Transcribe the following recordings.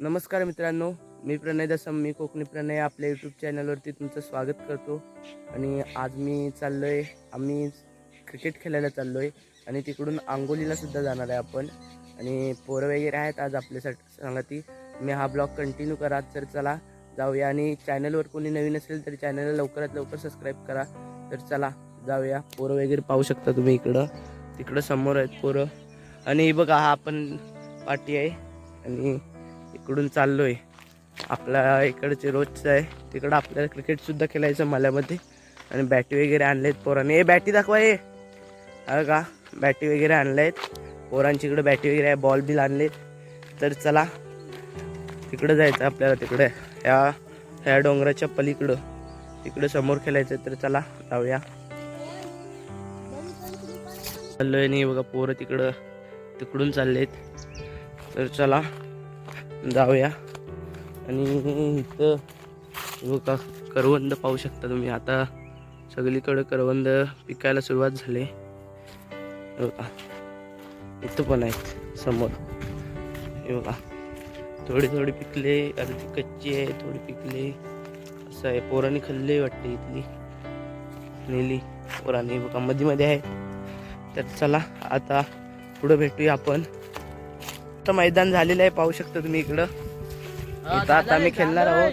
नमस्कार मित्रांनो मी प्रणय दसम मी कोकणी प्रणय आपल्या यूट्यूब चॅनलवरती तुमचं स्वागत करतो. आणि आज मी चाललो आहे आम्ही क्रिकेट खेळायला चाललो आहे आणि तिकडून आंगोलीला सुद्धा जाणार आहे आपण. आणि पोरं वगैरे आहेत आज आपल्यासाठी सांगा ती मी हा ब्लॉग कंटिन्यू करा. तर चला जाऊया. आणि चॅनलवर कोणी नवीन असेल तर चॅनलला लवकरात लवकर सबस्क्राईब करा. तर चला जाऊया. पोरं वगैरे पाहू शकता तुम्ही इकडं. तिकडं समोर आहेत पोरं. आणि बघा हा आपण पाठी आहे. आणि इकडून चाललो आहे आपल्या इकडचे रोजचं आहे. तिकडं आपल्याला क्रिकेटसुद्धा खेळायचं मल्यामध्ये. आणि बॅटी वगैरे आणले आहेत पोरांनी. ए बॅटी दाखवा ये हा का? बॅटी वगैरे आणल्या आहेत पोरांची इकडं बॅटी वगैरे आहे. बॉल बिल आणले तर चला. तिकडं जायचं आपल्याला तिकडे. ह्या ह्या डोंगराच्या पलीकडं. तिकडं समोर खेळायचं तर चला जाऊया. चाललो आहे नाही बघा पोरं तिकडं. तिकडून चाललेत. तर चला. जाऊया. आणि इथं बघा करवंद पाहू शकता तुम्ही. आता सगळीकडं करवंद पिकायला सुरुवात झाली. बघा इथं पण आहेत समोर. हे बघा थोडी थोडी पिकले अर्धी कच्ची आहे थोडी पिकले. असं आहे पोरांनी खाल्ले वाटते इथली. नेली पोरांनी. बघा मध्ये मध्ये आहे. तर चला आता पुढं भेटूया आपण. आता मैदान झालेलं आहे पाहू शकता तुम्ही इकडं. इथं आता आम्ही खेळणार आहोत.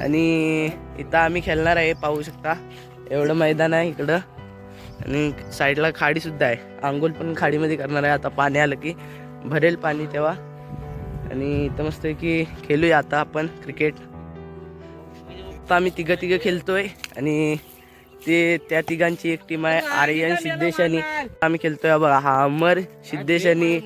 आणि इथं आम्ही खेळणार आहे पाहू शकता. एवढं मैदान आहे इकडं. आणि साईडला खाडी सुद्धा आहे. आंघोळ पण खाडीमध्ये करणार आहे. आता पाणी आलं की भरेल पाणी तेव्हा. आणि इथं मस्त की खेळूया आता आपण क्रिकेट. आता आम्ही तिघं तिघं खेळतोय. आणि ते त्या तिघांची एक टीम आहे. आर्यन सिद्धेश आणि आम्ही खेळतोय. बघा हा अमर सिद्धेश आणि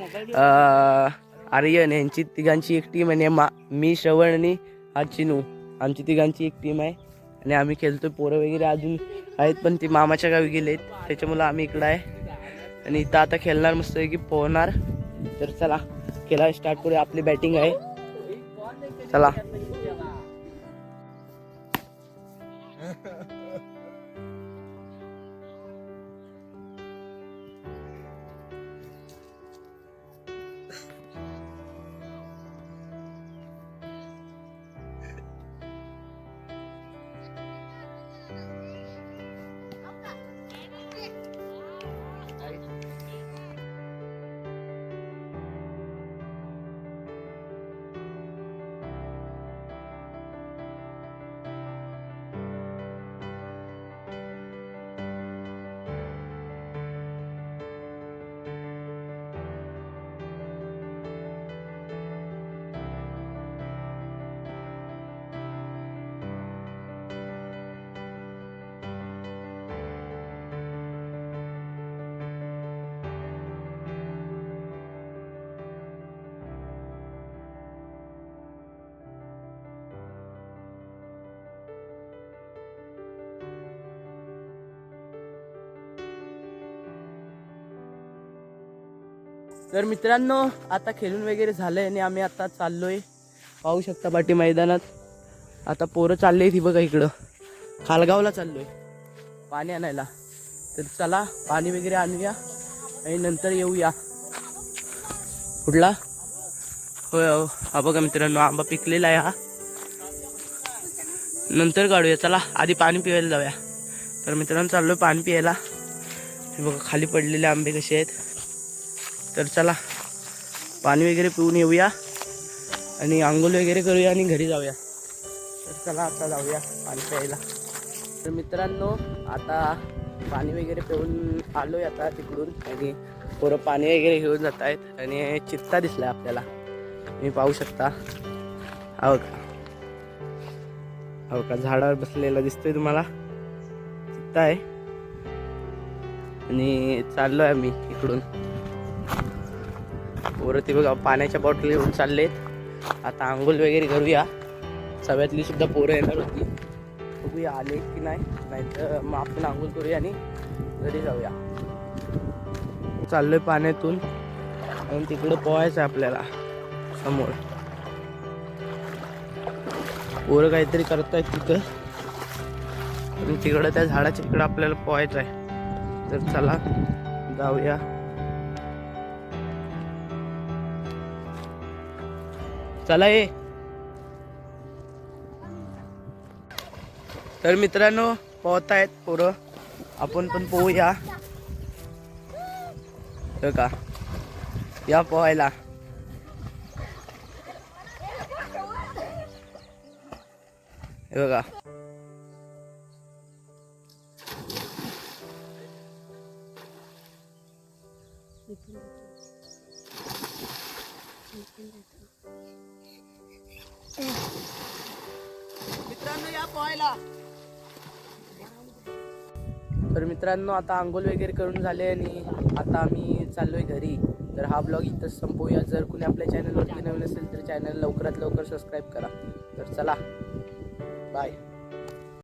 आर्यन यांची तिघांची एक टीम आणि मा मी श्रवण आणि हा चिनू. आमची तिघांची एक टीम आहे. आणि आम्ही खेळतोय. पोरं वगैरे अजून आहेत पण ते मामाच्या गावी गेलेत. त्याच्यामुळं आम्ही इकडं आहे. आणि इथं आता खेळणार मस्त की पोहणार. तर चला खेळायला स्टार्ट करूया. आपली बॅटिंग आहे. चला. तर मित्रांनो आता खेळून वगैरे झालं आहे आणि आम्ही आता चाललोय. पाहू शकता पाठी मैदानात. आता पोरं चालले ती बघा इकडं. खालगावला चाललोय. पाणी आणायला. तर चला पाणी वगैरे आणूया आणि नंतर येऊया. कुठला? होय हो. हा बघा मित्रांनो आंबा पिकलेला आहे हा. नंतर काढूया. चला आधी पाणी पिवायला जाऊया. तर मित्रांनो चाललोय पाणी पियायला. हे बघा खाली पडलेले आंबे कसे आहेत. तर चला पाणी वगैरे पिऊन येऊया आणि आंघोळ वगैरे करूया आणि घरी जाऊया. तर चला आता जाऊया पाणी प्यायला. तर मित्रांनो आता पाणी वगैरे पिऊन आलोय आता तिकडून आणि पोरं पाणी वगैरे घेऊन जात आहेत आणि चित्ता दिसलाय आपल्याला. तुम्ही पाहू शकता. हो का हो का झाडावर बसलेला दिसतोय तुम्हाला. चित्ता आहे. आणि चाललो आहे मी इकडून. वरती बघा पाण्याच्या बॉटल घेऊन चाललेत. आता आंघोळ वगैरे करूया. सगळ्यातली सुद्धा पोरं येणार होती. बघूया आले की नाही. नाहीतर मग आपण आंघोळ करूया आणि घरी जाऊया. चाललोय पाण्यातून. आणि तिकडं पोहायचं आहे आपल्याला. समोर. पोरं काहीतरी करतायत तिथं. आणि तिकडं त्या झाडाच्या तिकडं आपल्याला पोहायचं आहे तर चला जाऊया. चला ये. तर मित्रांनो पोहत आहेत पोरं. आपण पण पोहूया. का या पोहायला. बघा. मित्रांनो या पोहायला. तर मित्रांनो आता आंघोळ वगैरे करून झाले आणि आता आम्ही चाललोय घरी. तर हा ब्लॉग इथंच संपवूया जर कुणी आपल्या चॅनलवरती नवीन असेल तर चॅनल लवकरात लवकर सबस्क्राईब करा. तर चला. बाय